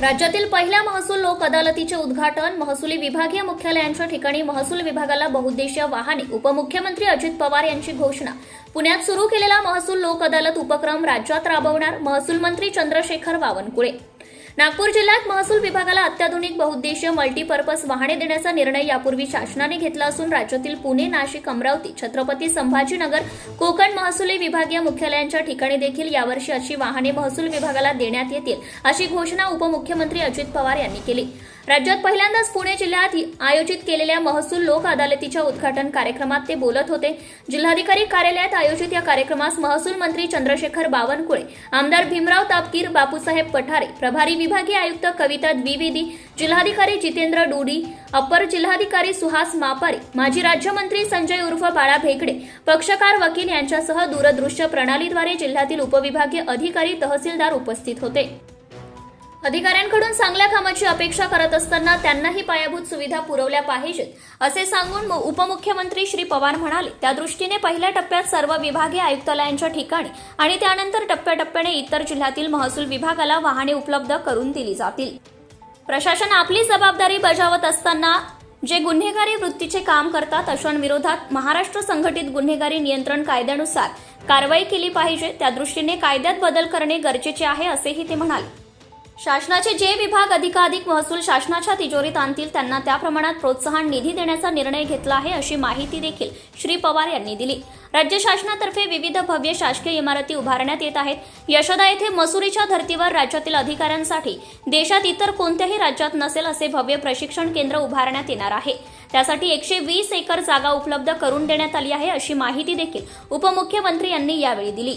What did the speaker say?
राज्यातील पहिल्या महसूल लोक अदालतीचे उद्घाटन महसुली विभागीय मुख्यालयांच्या ठिकाणी महसूल विभागाला बहुउद्देशीय वाहने उपमुख्यमंत्री अजित पवार यांची घोषणा. पुण्यात सुरू केलेला महसूल लोक अदालत उपक्रम राज्यात राबवणार महसूल मंत्री चंद्रशेखर बावनकुळे. नागपूर जिल्ह्यात महसूल विभागाला अत्याधुनिक बहुउद्देशीय मल्टीपर्पज वाहने देण्याचा निर्णय यापूर्वी शासनाने घेतला असून राज्यातील पुणे नाशिक अमरावती छत्रपती संभाजीनगर कोकण महसुली विभागीय मुख्यालयांच्या ठिकाणी देखील यावर्षी अशी वाहने महसूल विभागाला देण्यात येतील अशी घोषणा उपमुख्यमंत्री अजित पवार यांनी केली. राज्यात पहिल्यांदाच पुणे जिल्ह्यात आयोजित केलेल्या महसूल लोक अदालतीच्या उद्घाटन कार्यक्रमात ते बोलत होते. जिल्हाधिकारी कार्यालयात आयोजित या कार्यक्रमास महसूल मंत्री चंद्रशेखर बावनकुळे आमदार भीमराव तापकीर बापूसाहेब पठारे प्रभारी विभागीय आयुक्त कविता द्विवेदी जिल्हाधिकारी जितेंद्र डोडी अपर जिल्हाधिकारी सुहास मापारी माजी राज्यमंत्री संजय उर्फ बाळा भेकडे पक्षकार वकील यांच्यासह दूरदृश्य प्रणालीद्वारे जिल्ह्यातील उपविभागीय अधिकारी तहसीलदार उपस्थित होते. अधिकाऱ्यांकडून चांगल्या कामाची अपेक्षा करत असताना त्यांनाही पायाभूत सुविधा पुरवल्या पाहिजेत असे सांगून म- उपमुख्यमंत्री श्री पवार म्हणाले. त्या दृष्टीने पहिल्या टप्प्यात सर्व विभागीय आयुक्तालयांच्या ठिकाणी आणि त्यानंतर टप्प्याटप्प्याने इतर जिल्ह्यातील महसूल विभागाला वाहने उपलब्ध करून दिली जातील. प्रशासन आपली जबाबदारी बजावत असताना जे गुन्हेगारी वृत्तीचे काम करतात अशांविरोधात महाराष्ट्र संघटित गुन्हेगारी नियंत्रण कायद्यानुसार कारवाई केली पाहिजे. त्या दृष्टीने कायद्यात बदल करणे गरजेचे आहे असेही ते म्हणाले. शासनाचे जे विभाग अधिकाधिक महसूल शासनाच्या तिजोरीत आणतील त्यांना त्या प्रमाणात प्रोत्साहन निधी देण्याचा निर्णय घेतला आहे अशी माहिती देखील श्री पवार यांनी दिली. राज्य शासनातर्फे विविध भव्य शासकीय इमारती उभारण्यात येत आहेत. यशोदा येथे मसुरीच्या धर्तीवर राज्यातील अधिकाऱ्यांसाठी देशात इतर कोणत्याही राज्यात नसेल असे भव्य प्रशिक्षण केंद्र उभारण्यात येणार आहे. त्यासाठी एकशे वीस एकर जागा उपलब्ध करून देण्यात आली आहे अशी माहिती देखील उपमुख्यमंत्री यांनी यावेळी दिली.